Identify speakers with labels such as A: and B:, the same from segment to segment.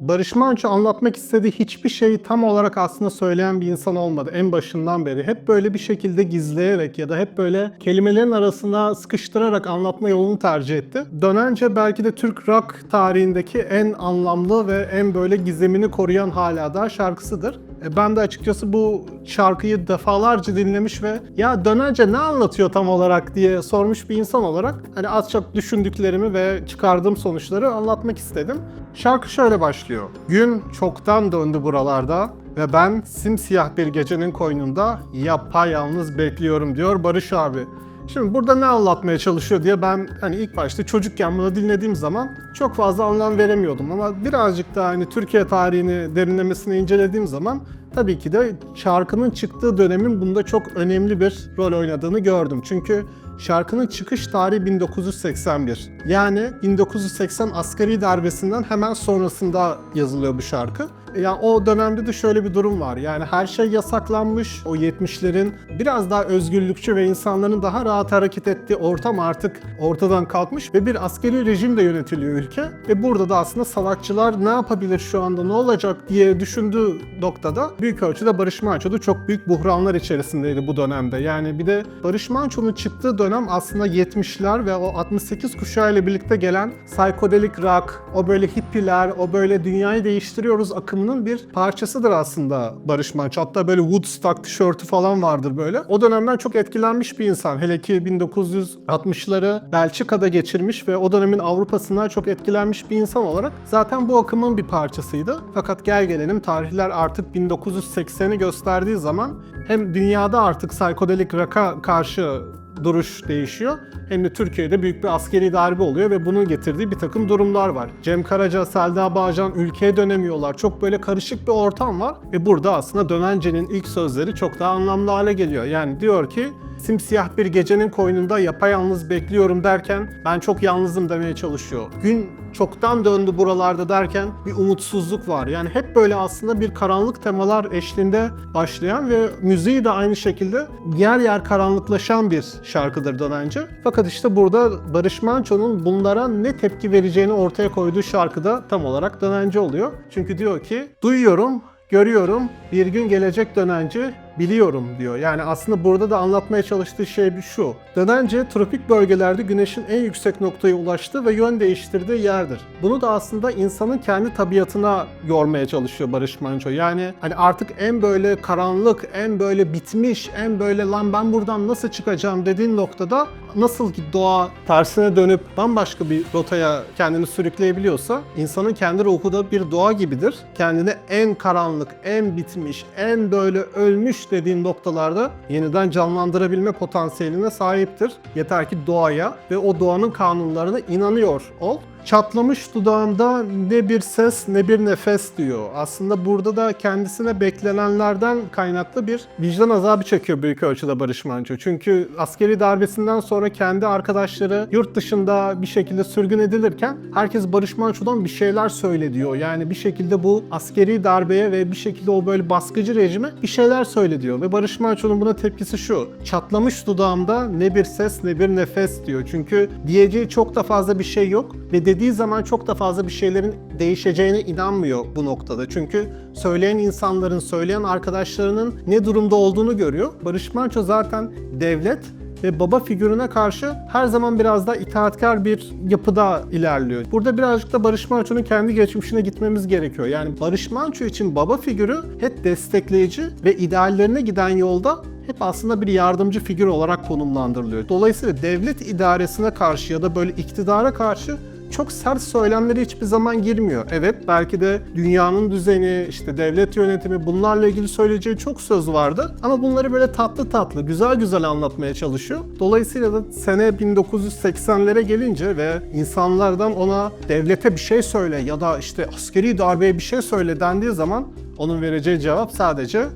A: Barış Manço anlatmak istediği hiçbir şeyi tam olarak aslında söyleyen bir insan olmadı en başından beri. Hep böyle bir şekilde gizleyerek ya da hep böyle kelimelerin arasına sıkıştırarak anlatma yolunu tercih etti. Dönence belki de Türk rock tarihindeki en anlamlı ve en böyle gizemini koruyan hala da şarkısıdır. E, Ben de açıkçası bu şarkıyı defalarca dinlemiş ve ya dönence ne anlatıyor tam olarak diye sormuş bir insan olarak hani az çok düşündüklerimi ve çıkardığım sonuçları anlatmak istedim. Şarkı şöyle başlıyor. Gün çoktan döndü buralarda ve ben simsiyah bir gecenin koynunda yapayalnız bekliyorum diyor Barış abi. Şimdi burada ne anlatmaya çalışıyor diye ben hani ilk başta çocukken bunu dinlediğim zaman çok fazla anlam veremiyordum ama birazcık daha hani Türkiye tarihini derinlemesine incelediğim zaman tabii ki de şarkının çıktığı dönemin bunda çok önemli bir rol oynadığını gördüm. Çünkü şarkının çıkış tarihi 1981. Yani 1980 askeri darbesinden hemen sonrasında yazılıyor bu şarkı. Yani o dönemde de şöyle bir durum var. Yani her şey yasaklanmış. O 70'lerin biraz daha özgürlükçü ve insanların daha rahat hareket ettiği ortam artık ortadan kalkmış ve bir askeri rejimle yönetiliyor ülke. Ve burada da aslında sanatçılar ne yapabilir şu anda, ne olacak diye düşündüğü noktada büyük ölçüde Barış Manço çok büyük buhranlar içerisindeydi bu dönemde. Yani bir de Barış Manço'nun çıktığı dönem aslında 70'ler ve o 68 kuşağı ile birlikte gelen psychedelic rock, o böyle hippiler, o böyle dünyayı değiştiriyoruz akımının bir parçasıdır aslında Barış Manço. Hatta böyle Woodstock tişörtü falan vardır böyle. O dönemden çok etkilenmiş bir insan. Hele ki 1960'ları Belçika'da geçirmiş ve o dönemin Avrupa'sından çok etkilenmiş bir insan olarak zaten bu akımın bir parçasıydı. Fakat gel gelelim tarihler artık 1980'i gösterdiği zaman hem dünyada artık psikodelik rock'a karşı duruş değişiyor. Hem de Türkiye'de büyük bir askeri darbe oluyor ve bunun getirdiği bir takım durumlar var. Cem Karaca, Selda Bağcan ülkeye dönemiyorlar. Çok böyle karışık bir ortam var ve burada aslında Dönence'nin ilk sözleri çok daha anlamlı hale geliyor. Yani diyor ki simsiyah bir gecenin koynunda yapayalnız bekliyorum derken ben çok yalnızım demeye çalışıyor. Gün çoktan döndü buralarda derken bir umutsuzluk var. Yani hep böyle aslında bir karanlık temalar eşliğinde başlayan ve müziği de aynı şekilde yer yer karanlıklaşan bir şarkıdır Dönence. Fakat işte burada Barış Manço'nun bunlara ne tepki vereceğini ortaya koyduğu şarkıda tam olarak Dönence oluyor. Çünkü diyor ki duyuyorum Görüyorum bir gün gelecek dönence biliyorum diyor. Yani aslında burada da anlatmaya çalıştığı şey bir şu. Dönence tropik bölgelerde güneşin en yüksek noktaya ulaştığı ve yön değiştirdiği yerdir. Bunu da aslında insanın kendi tabiatına yormaya çalışıyor Barış Manço. Yani hani artık en böyle karanlık, en böyle bitmiş, en böyle lan ben buradan nasıl çıkacağım dediğin noktada nasıl ki doğa tersine dönüp bambaşka bir rotaya kendini sürükleyebiliyorsa insanın kendi ruhu da bir doğa gibidir. Kendini en karanlık, en bitmiş, en böyle ölmüş dediğin noktalarda yeniden canlandırabilme potansiyeline sahiptir. Yeter ki doğaya ve o doğanın kanunlarına inanıyor ol. Çatlamış dudağında ne bir ses ne bir nefes diyor. Aslında burada da kendisine beklenenlerden kaynaklı bir vicdan azabı çekiyor büyük ölçüde Barış Manço. Çünkü askeri darbesinden sonra kendi arkadaşları yurt dışında bir şekilde sürgün edilirken herkes Barış Manço'dan bir şeyler söyle diyor. Yani bir şekilde bu askeri darbeye ve bir şekilde o böyle baskıcı rejime bir şeyler söyle diyor. Ve Barış Manço'nun buna tepkisi şu. Çatlamış dudağımda ne bir ses ne bir nefes diyor. Çünkü diyeceği çok da fazla bir şey yok ve dediği zaman çok da fazla bir şeylerin değişeceğine inanmıyor bu noktada. Çünkü söyleyen insanların, söyleyen arkadaşlarının ne durumda olduğunu görüyor. Barış Manço zaten devlet ve baba figürüne karşı her zaman biraz daha itaatkar bir yapıda ilerliyor. Burada birazcık da Barış Manço'nun kendi geçmişine gitmemiz gerekiyor. Yani Barış Manço için baba figürü hep destekleyici ve ideallerine giden yolda hep aslında bir yardımcı figür olarak konumlandırılıyor. Dolayısıyla devlet idaresine karşı ya da böyle iktidara karşı çok sert söylemleri hiçbir zaman girmiyor. Evet belki de dünyanın düzeni, işte devlet yönetimi bunlarla ilgili söyleyeceği çok söz vardı. Ama bunları böyle tatlı tatlı, güzel güzel anlatmaya çalışıyor. Dolayısıyla da sene 1980'lere gelince ve insanlardan ona devlete bir şey söyle ya da işte askeri darbeye bir şey söyle dendiği zaman onun vereceği cevap sadece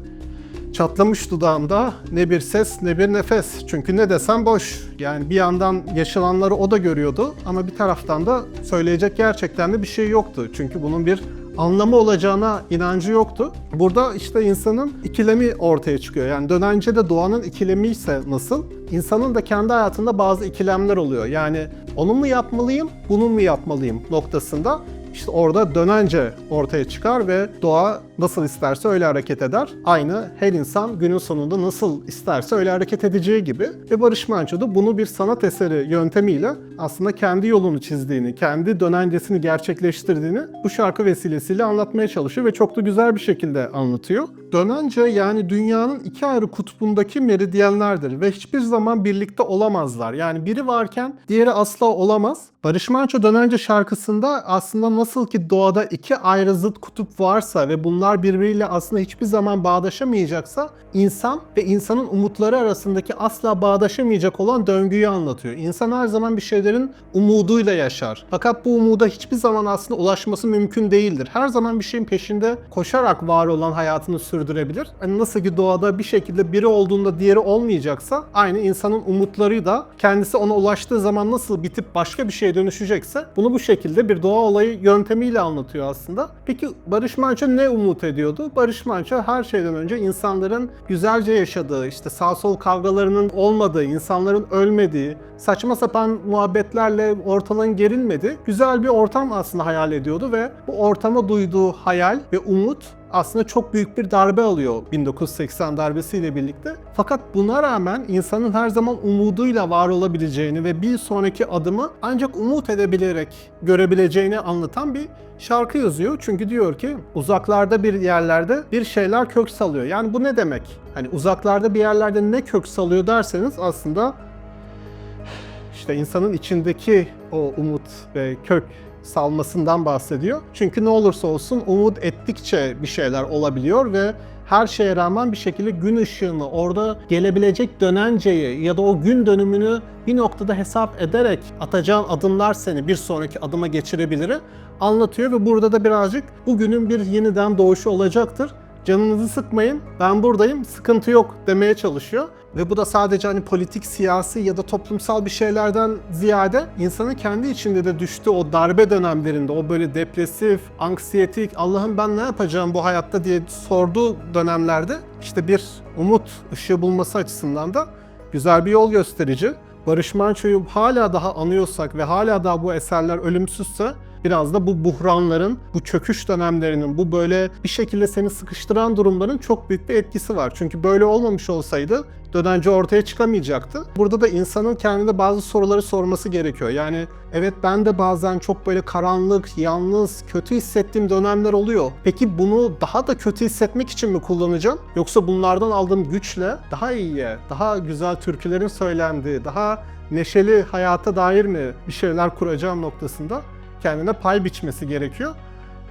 A: Çatlamış dudağımda ne bir ses ne bir nefes. Çünkü ne desem boş. Yani bir yandan yaşananları o da görüyordu ama bir taraftan da söyleyecek gerçekten de bir şey yoktu. Çünkü bunun bir anlamı olacağına inancı yoktu. Burada işte insanın ikilemi ortaya çıkıyor. Yani dönence de doğanın ikilemi ise nasıl? İnsanın da kendi hayatında bazı ikilemler oluyor. Yani onu mu yapmalıyım, bunu mu yapmalıyım noktasında İşte orada dönence ortaya çıkar ve doğa nasıl isterse öyle hareket eder. Aynı her insan günün sonunda nasıl isterse öyle hareket edeceği gibi. Ve Barış Manço da bunu bir sanat eseri yöntemiyle aslında kendi yolunu çizdiğini, kendi dönencesini gerçekleştirdiğini bu şarkı vesilesiyle anlatmaya çalışıyor ve çok da güzel bir şekilde anlatıyor. Dönence yani dünyanın iki ayrı kutbundaki meridyenlerdir ve hiçbir zaman birlikte olamazlar. Yani biri varken diğeri asla olamaz. Barış Manço Dönence şarkısında aslında nasıl ki doğada iki ayrı zıt kutup varsa ve bunlar birbiriyle aslında hiçbir zaman bağdaşamayacaksa insan ve insanın umutları arasındaki asla bağdaşamayacak olan döngüyü anlatıyor. İnsan her zaman bir şeylerin umuduyla yaşar. Fakat bu umuda hiçbir zaman aslında ulaşması mümkün değildir. Her zaman bir şeyin peşinde koşarak var olan hayatını sürdürebilir. Hani nasıl ki doğada bir şekilde biri olduğunda diğeri olmayacaksa aynı insanın umutları da kendisi ona ulaştığı zaman nasıl bitip başka bir şeye dönüşecekse bunu bu şekilde bir doğa olayı yöntemiyle anlatıyor aslında. Peki Barış Manço ne umut ediyordu? Barış Manço her şeyden önce insanların güzelce yaşadığı, işte sağ sol kavgalarının olmadığı, insanların ölmediği, saçma sapan muhabbetlerle ortalığın gerilmediği güzel bir ortam aslında hayal ediyordu ve bu ortama duyduğu hayal ve umut aslında çok büyük bir darbe alıyor 1980 darbesiyle birlikte. Fakat buna rağmen insanın her zaman umuduyla var olabileceğini ve bir sonraki adımı ancak umut edebilerek görebileceğini anlatan bir şarkı yazıyor. Çünkü diyor ki uzaklarda bir yerlerde bir şeyler kök salıyor. Yani bu ne demek? Hani uzaklarda bir yerlerde ne kök salıyor derseniz aslında işte insanın içindeki o umut ve kök salmasından bahsediyor. Çünkü ne olursa olsun umut ettikçe bir şeyler olabiliyor ve her şeye rağmen bir şekilde gün ışığını, orada gelebilecek dönenceyi ya da o gün dönümünü bir noktada hesap ederek atacağın adımlar seni bir sonraki adıma geçirebilir anlatıyor ve burada da birazcık bugünün bir yeniden doğuşu olacaktır. Canınızı sıkmayın, ben buradayım, sıkıntı yok demeye çalışıyor. Ve bu da sadece hani politik, siyasi ya da toplumsal bir şeylerden ziyade insanın kendi içinde de düştüğü o darbe dönemlerinde, o böyle depresif, anksiyetik, Allah'ım ben ne yapacağım bu hayatta diye sorduğu dönemlerde işte bir umut ışığı bulması açısından da güzel bir yol gösterici. Barış Manço'yu hala daha anıyorsak ve hala daha bu eserler ölümsüzse biraz da bu buhranların, bu çöküş dönemlerinin, bu böyle bir şekilde seni sıkıştıran durumların çok büyük bir etkisi var. Çünkü böyle olmamış olsaydı dönence ortaya çıkamayacaktı. Burada da insanın kendine bazı soruları sorması gerekiyor. Yani evet ben de bazen çok böyle karanlık, yalnız, kötü hissettiğim dönemler oluyor. Peki bunu daha da kötü hissetmek için mi kullanacağım? Yoksa bunlardan aldığım güçle daha iyiye, daha güzel türkülerin söylendiği, daha neşeli hayata dair mi bir şeyler kuracağım noktasında kendine pay biçmesi gerekiyor.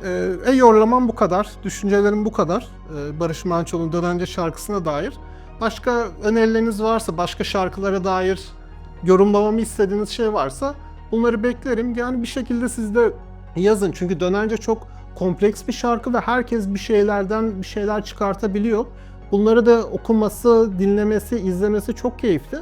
A: Ee, e yorlamam bu kadar, düşüncelerim bu kadar. Ee, Barış Manço'nun Dönence şarkısına dair. Başka önerileriniz varsa, başka şarkılara dair yorumlamamı istediğiniz şey varsa bunları beklerim. Yani bir şekilde siz de yazın. Çünkü Dönence çok kompleks bir şarkı ve herkes bir şeylerden bir şeyler çıkartabiliyor. Bunları da okuması, dinlemesi, izlemesi çok keyifli.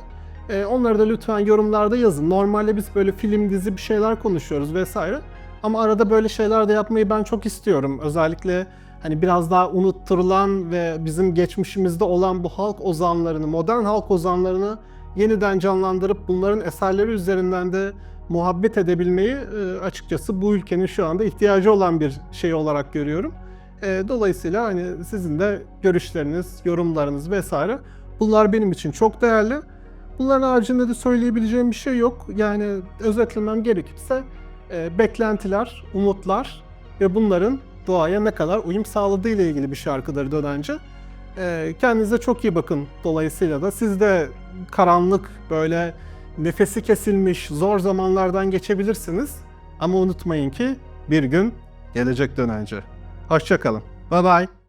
A: Ee, onları da lütfen yorumlarda yazın. Normalde biz böyle film, dizi bir şeyler konuşuyoruz vesaire. Ama arada böyle şeyler de yapmayı ben çok istiyorum. Özellikle hani biraz daha unutturulan ve bizim geçmişimizde olan bu halk ozanlarını, modern halk ozanlarını yeniden canlandırıp bunların eserleri üzerinden de muhabbet edebilmeyi e, açıkçası bu ülkenin şu anda ihtiyacı olan bir şey olarak görüyorum. E, Dolayısıyla hani sizin de görüşleriniz, yorumlarınız vesaire bunlar benim için çok değerli. Bunların haricinde de söyleyebileceğim bir şey yok. Yani özetlemem gerekirse e, beklentiler, umutlar ve bunların doğaya ne kadar uyum sağladığı ile ilgili bir şarkıdır Dönence. E, kendinize çok iyi bakın dolayısıyla da siz de karanlık böyle nefesi kesilmiş zor zamanlardan geçebilirsiniz. Ama unutmayın ki bir gün gelecek Dönence. Hoşçakalın. Bye bye.